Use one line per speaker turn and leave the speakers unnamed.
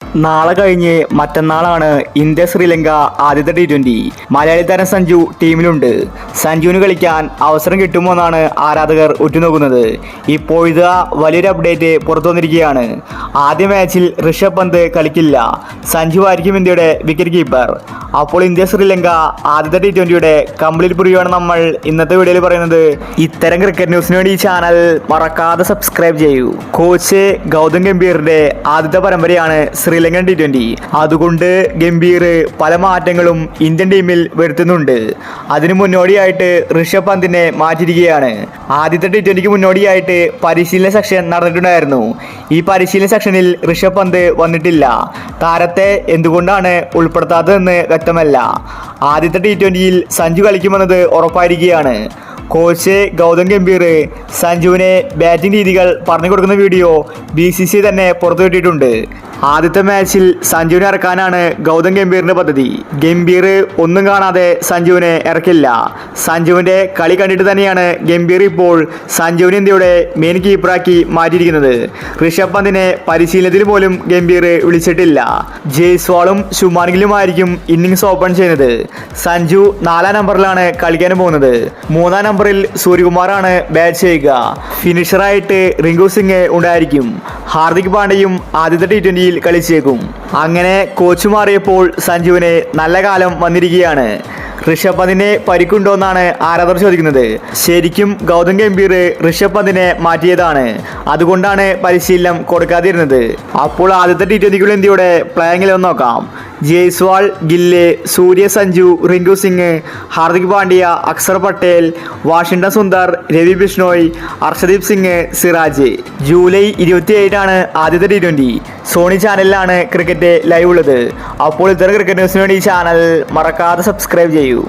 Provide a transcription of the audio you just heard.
നാളെ കഴിഞ്ഞ് മറ്റന്നാളാണ് ഇന്ത്യ ശ്രീലങ്ക ആദ്യത്തെ ടി ട്വന്റി മലയാളി താരം സഞ്ജു ടീമിലുണ്ട്. സഞ്ജുവിന് കളിക്കാൻ അവസരം കിട്ടുമോ എന്നാണ് ആരാധകർ ഉറ്റുനോക്കുന്നത്. ഇപ്പോഴത്തെ വലിയൊരു അപ്ഡേറ്റ് പുറത്തു വന്നിരിക്കുകയാണ്. ആദ്യ മാച്ചിൽ ഋഷഭ് പന്ത് കളിക്കില്ല. സഞ്ജു ആയിരിക്കും ഇന്ത്യയുടെ വിക്കറ്റ് കീപ്പർ അപ്പോൾ ഇന്ത്യ ശ്രീലങ്ക ആദ്യത്തെ ടി ട്വന്റിയുടെ കംപ്ലീറ്റ് പുറിയുവാണ് നമ്മൾ. ഇന്നത്തെ വീഡിയോയിൽ പറയുന്നത് ഇത്തരം ക്രിക്കറ്റ് ന്യൂസിന് വേണ്ടി ഈ ചാനൽ മറക്കാതെ സബ്സ്ക്രൈബ് ചെയ്യൂ. കോച്ച് ഗൗതം ഗംഭീറിന്റെ ആദ്യത്തെ പരമ്പരയാണ് ശ്രീലങ്കൻ ടി ട്വന്റി അതുകൊണ്ട് ഗംഭീർ പല മാറ്റങ്ങളും ഇന്ത്യൻ ടീമിൽ വരുത്തുന്നുണ്ട്. അതിനു മുന്നോടിയായിട്ട് ഋഷഭ് പന്തിനെ മാറ്റിയിരിക്കുകയാണ്. ആദ്യത്തെ ടി ട്വന്റിക്ക് മുന്നോടിയായിട്ട് പരിശീലന സെക്ഷൻ നടന്നിട്ടുണ്ടായിരുന്നു. ഈ പരിശീലന സെക്ഷനിൽ ഋഷഭ് പന്ത് വന്നിട്ടില്ല. താരത്തെ എന്തുകൊണ്ടാണ് ഉൾപ്പെടുത്താത്തതെന്ന് വ്യക്തമല്ല. ആദ്യത്തെ ടി ട്വന്റിയിൽ സഞ്ജു കളിക്കുമെന്നത് ഉറപ്പായിരിക്കുകയാണ്. കോച്ച് ഗൗതം ഗംഭീർ സഞ്ജുവിനെ ബാറ്റിംഗ് രീതികൾ പറഞ്ഞു കൊടുക്കുന്ന വീഡിയോ ബി സി സി തന്നെ പുറത്തുവിട്ടിട്ടുണ്ട് ആദ്യത്തെ മാച്ചിൽ സഞ്ജുവിനെ ഇറക്കാനാണ് ഗൗതം ഗംഭീറിന്റെ പദ്ധതി. ഗംഭീർ ഒന്നും കാണാതെ സഞ്ജുവിനെ ഇറക്കില്ല. സഞ്ജുവിന്റെ കളി കണ്ടിട്ട് തന്നെയാണ് ഗംഭീർ ഇപ്പോൾ സഞ്ജുവിനെ ഇന്ത്യയുടെ മെയിൻ കീപ്പറാക്കി മാറ്റിയിരിക്കുന്നത്. ഋഷഭ് പന്തിനെ പരിശീലനത്തിൽ പോലും ഗംഭീർ വിളിച്ചിട്ടില്ല. ജയ്സ്വാളും ഗില്ലുമായിരിക്കും ഇന്നിങ്സ് ഓപ്പൺ ചെയ്യുന്നത്. സഞ്ജു നാലാം നമ്പറിലാണ് കളിക്കാൻ പോകുന്നത്. മൂന്നാം നമ്പറിൽ സൂര്യകുമാറാണ് ബാറ്റ് ചെയ്യുക. ഫിനിഷറായിട്ട് റിങ്കു സിംഗ് ഉണ്ടായിരിക്കും. ഹാർദിക് പാണ്ഡ്യയും ആദ്യത്തെ ടി ട്വന്റിയിൽ കളിച്ചേക്കും. അങ്ങനെ കോച്ച് മാറിയപ്പോൾ സഞ്ജുവിന് നല്ല കാലം വന്നിരിക്കുകയാണ്. ഋഷഭ് പന്തിനെ പരിക്കുണ്ടോ എന്നാണ് ആരാധകർ ചോദിക്കുന്നത്. ശരിക്കും ഗൗതം ഗംഭീർ ഋഷഭ് പന്തിനെ മാറ്റിയതാണ്. അതുകൊണ്ടാണ് പരിശീലനം കൊടുക്കാതിരുന്നത്. അപ്പോൾ ആദ്യത്തെ ടി ട്വന്റിക്കുള്ള ഇന്ത്യയുടെ പ്ലേയിങ്ങിൽ ഒന്ന് നോക്കാം. ജയ്സ്വാൾ ഗില്ല് സൂര്യ സഞ്ജു റിങ്കു സിംഗ് ഹാർദിക് പാണ്ഡ്യ അക്സർ പട്ടേൽ വാഷിംഗ്ടൺ സുന്ദർ രവി ബിഷ്ണോയ് അർഷദീപ് സിംഗ് സിറാജ്. ജൂലൈ ഇരുപത്തിയേഴിനാണ് ആദ്യത്തെ ടി ട്വന്റി സോണി ചാനലിലാണ് ക്രിക്കറ്റ് ലൈവ് ഉള്ളത് അപ്പോൾ ഇത്തരം ക്രിക്കറ്റ് ന്യൂസിന് വേണ്ടി ഈ ചാനൽ മറക്കാതെ സബ്സ്ക്രൈബ് ചെയ്യൂ.